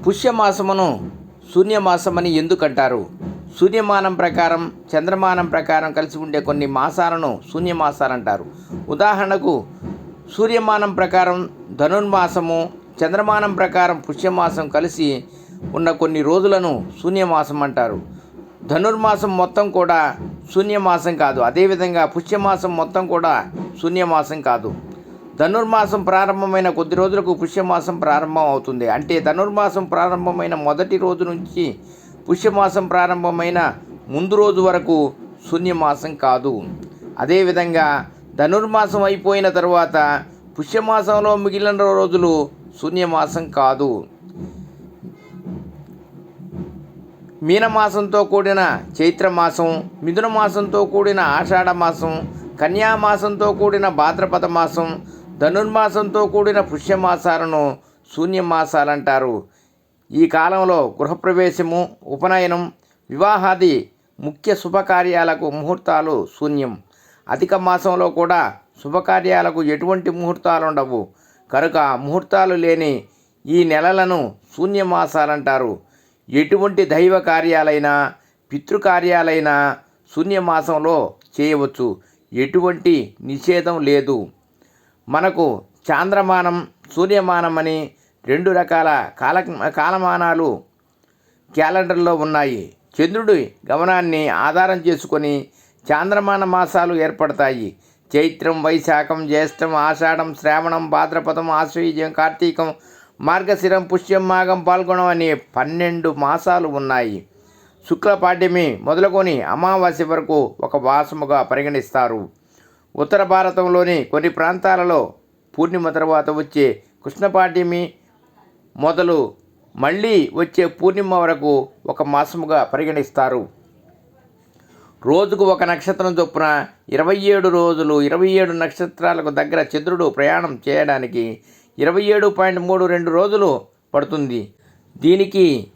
పుష్యమాసమును శూన్యమాసమని ఎందుకంటారు? సూర్యమానం ప్రకారం చంద్రమానం ప్రకారం కలిసి ఉండే కొన్ని మాసాలను శూన్యమాసాలు అంటారు ఉదాహరణకు సూర్యమానం ప్రకారం ధనుర్మాసము చంద్రమానం ప్రకారం పుష్యమాసం కలిసి ఉన్న కొన్ని రోజులను శూన్యమాసం అంటారు ధనుర్మాసం మొత్తం కూడా శూన్యమాసం కాదు. అదేవిధంగా పుష్యమాసం మొత్తం కూడా శూన్యమాసం కాదు. ధనుర్మాసం ప్రారంభమైన కొద్ది రోజులకు పుష్యమాసం ప్రారంభం అవుతుంది. అంటే ధనుర్మాసం ప్రారంభమైన మొదటి రోజు నుంచి పుష్యమాసం ప్రారంభమైన ముందు రోజు వరకు శూన్యమాసం కాదు. అదేవిధంగా ధనుర్మాసం అయిపోయిన తర్వాత పుష్యమాసంలో మిగిలిన రోజులు శూన్యమాసం కాదు. మీనమాసంతో కూడిన చైత్రమాసం మిథున మాసంతో కూడిన ఆషాఢ మాసం కన్యామాసంతో కూడిన భాద్రపద మాసం ధనుర్మాసంతో కూడిన పుష్యమాసాలను శూన్యమాసాలంటారు. ఈ కాలంలో గృహప్రవేశము ఉపనయనం వివాహాది ముఖ్య శుభకార్యాలకు ముహూర్తాలు శూన్యం. అధిక మాసంలో కూడా శుభకార్యాలకు ఎటువంటి ముహూర్తాలు ఉండవు కనుక ముహూర్తాలు లేని ఈ నెలలను శూన్యమాసాలంటారు. ఎటువంటి దైవ కార్యాలైనా పితృకార్యాలైనా శూన్యమాసంలో చేయవచ్చు. ఎటువంటి నిషేధం లేదు. మనకు చాంద్రమానం సూర్యమానం అని రెండు రకాల కాల కాలమానాలు క్యాలెండర్లో ఉన్నాయి. చంద్రుడి గమనాన్ని ఆధారం చేసుకొని చాంద్రమాన మాసాలు ఏర్పడతాయి. చైత్రం వైశాఖం జ్యేష్టం ఆషాఢం శ్రావణం భాద్రపదం ఆశ్వయుజం కార్తీకం మార్గశిరం పుష్యం మాఘం పాల్గొనం అనే పన్నెండు మాసాలు ఉన్నాయి. శుక్లపాఠ్యమి మొదలుకొని అమావాస్య వరకు ఒక మాసముగా పరిగణిస్తారు. ఉత్తర భారతంలోని కొన్ని ప్రాంతాలలో పూర్ణిమ తర్వాత వచ్చే కృష్ణపాఠ్యమి మొదలు మళ్ళీ వచ్చే పూర్ణిమ వరకు ఒక మాసముగా పరిగణిస్తారు. రోజుకు ఒక నక్షత్రం చొప్పున ఇరవై ఏడు రోజులు ఇరవై ఏడు నక్షత్రాలకు దగ్గర చంద్రుడు ప్రయాణం చేయడానికి ఇరవై ఏడు పాయింట్ మూడు రెండు రోజులు పడుతుంది. దీనికి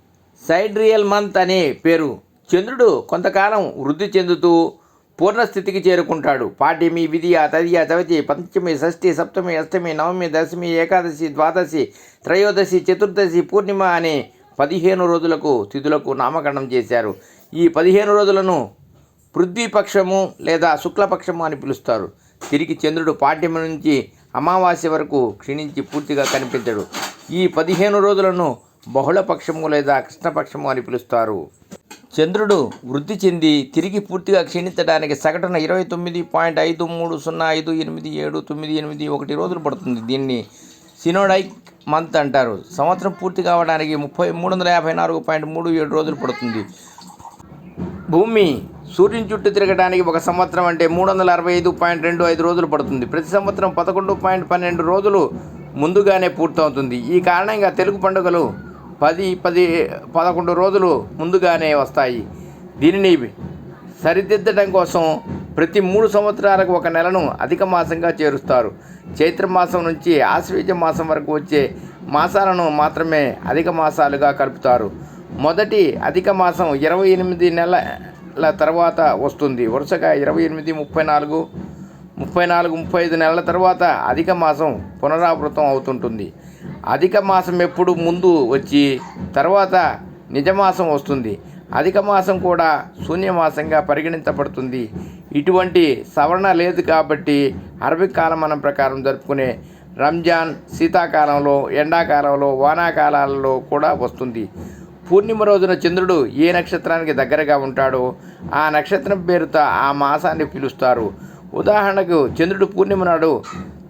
సైడ్రియల్ మంత్ అనే పేరు. చంద్రుడు కొంతకాలం వృద్ధి చెందుతూ పూర్ణస్థితికి చేరుకుంటాడు. పాడ్యమి విధియ తదియ తవతి పంచమి షష్ఠి సప్తమి అష్టమి నవమి దశమి ఏకాదశి ద్వాదశి త్రయోదశి చతుర్దశి పూర్ణిమ అనే పదిహేను రోజులకు తిథులకు నామకరణం చేశారు. ఈ పదిహేను రోజులను పృథ్వీపక్షము లేదా శుక్లపక్షము అని పిలుస్తారు. తిరిగి చంద్రుడు పాడ్యమి నుంచి అమావాస్య వరకు క్షీణించి పూర్తిగా కనిపించడు. ఈ పదిహేను రోజులను బహుళపక్షము లేదా కృష్ణపక్షము అని పిలుస్తారు. చంద్రుడు వృద్ధి చెంది తిరిగి పూర్తిగా క్షీణించడానికి సగటున ఇరవై తొమ్మిది పాయింట్ ఐదు మూడు సున్నా ఐదు ఎనిమిది ఏడు తొమ్మిది ఎనిమిది ఒకటి రోజులు పడుతుంది. దీన్ని సినోడైక్ మంత్ అంటారు. సంవత్సరం పూర్తి కావడానికి ముప్పై మూడు వందల యాభై నాలుగు పాయింట్ మూడు ఏడు రోజులు పడుతుంది. భూమి సూర్యుని చుట్టూ తిరగడానికి ఒక సంవత్సరం అంటే మూడు వందల అరవై ఐదు పాయింట్ రెండు ఐదు రోజులు పడుతుంది. ప్రతి సంవత్సరం పదకొండు పాయింట్ పన్నెండు రోజులు ముందుగానే పూర్తవుతుంది. ఈ కారణంగా తెలుగు పండుగలు పది పది పదకొండు రోజులు ముందుగానే వస్తాయి. దీనిని సరిదిద్దడం కోసం ప్రతి మూడు సంవత్సరాలకు ఒక నెలను అధిక మాసంగా చేరుస్తారు. చైత్రమాసం నుంచి ఆశ్వేజ మాసం వరకు వచ్చే మాసాలను మాత్రమే అధిక మాసాలుగా కలుపుతారు. మొదటి అధిక మాసం ఇరవై ఎనిమిది నెలల తర్వాత వస్తుంది. వరుసగా ఇరవై ఎనిమిది ముప్పై నాలుగు ముప్పై నాలుగు ముప్పై ఐదు నెలల తర్వాత అధిక మాసం పునరావృతం అవుతుంటుంది. అధిక మాసం ఎప్పుడు ముందు వచ్చి తర్వాత నిజమాసం వస్తుంది. అధిక మాసం కూడా శూన్యమాసంగా పరిగణించబడుతుంది. ఇటువంటి సవరణ లేదు కాబట్టి అరబిక్ కాలమానం ప్రకారం జరుపుకునే రంజాన్ శీతాకాలంలో ఎండాకాలంలో వానాకాలాలలో కూడా వస్తుంది. పూర్ణిమ రోజున చంద్రుడు ఏ నక్షత్రానికి దగ్గరగా ఉంటాడో ఆ నక్షత్రం పేరుతో ఆ మాసాన్ని పిలుస్తారు. ఉదాహరణకు చంద్రుడు పూర్ణిమ నాడు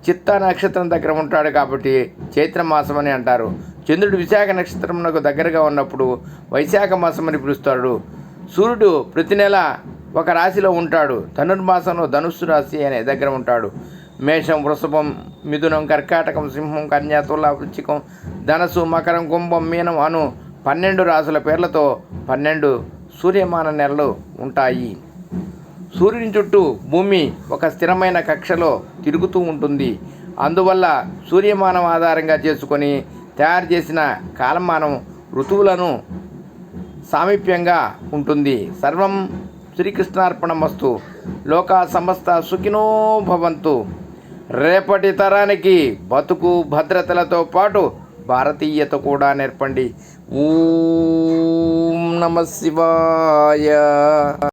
చిత్తా నక్షత్రం దగ్గర ఉంటాడు కాబట్టి చైత్ర మాసం అని అంటారు. చంద్రుడు విశాఖ నక్షత్రమునకు దగ్గరగా ఉన్నప్పుడు వైశాఖ మాసం అని పిలుస్తాడు. సూర్యుడు ప్రతి నెల ఒక రాశిలో ఉంటాడు. ధనుర్మాసంలో ధనుస్సు రాశి అనే దగ్గర ఉంటాడు. మేషం వృషభం మిథునం కర్కాటకం సింహం కన్యా తుల వృచ్చికం ధనస్సు మకరం కుంభం మీనం అను పన్నెండు రాసుల పేర్లతో పన్నెండు సూర్యమాన నెలలు ఉంటాయి. సూర్యుని చుట్టూ భూమి ఒక స్థిరమైన కక్షలో తిరుగుతూ ఉంటుంది. అందువల్ల సూర్యమానం ఆధారంగా చేసుకొని తయారు చేసిన కాలమానం ఋతువులను సామీప్యంగా ఉంటుంది. సర్వం శ్రీకృష్ణార్పణమస్తు. లోకా సమస్త సుఖినో భవంతు. రేపటి తరానికి బతుకు భద్రతలతో పాటు భారతీయత కూడా నేర్పండి. ఓం నమ శివాయ.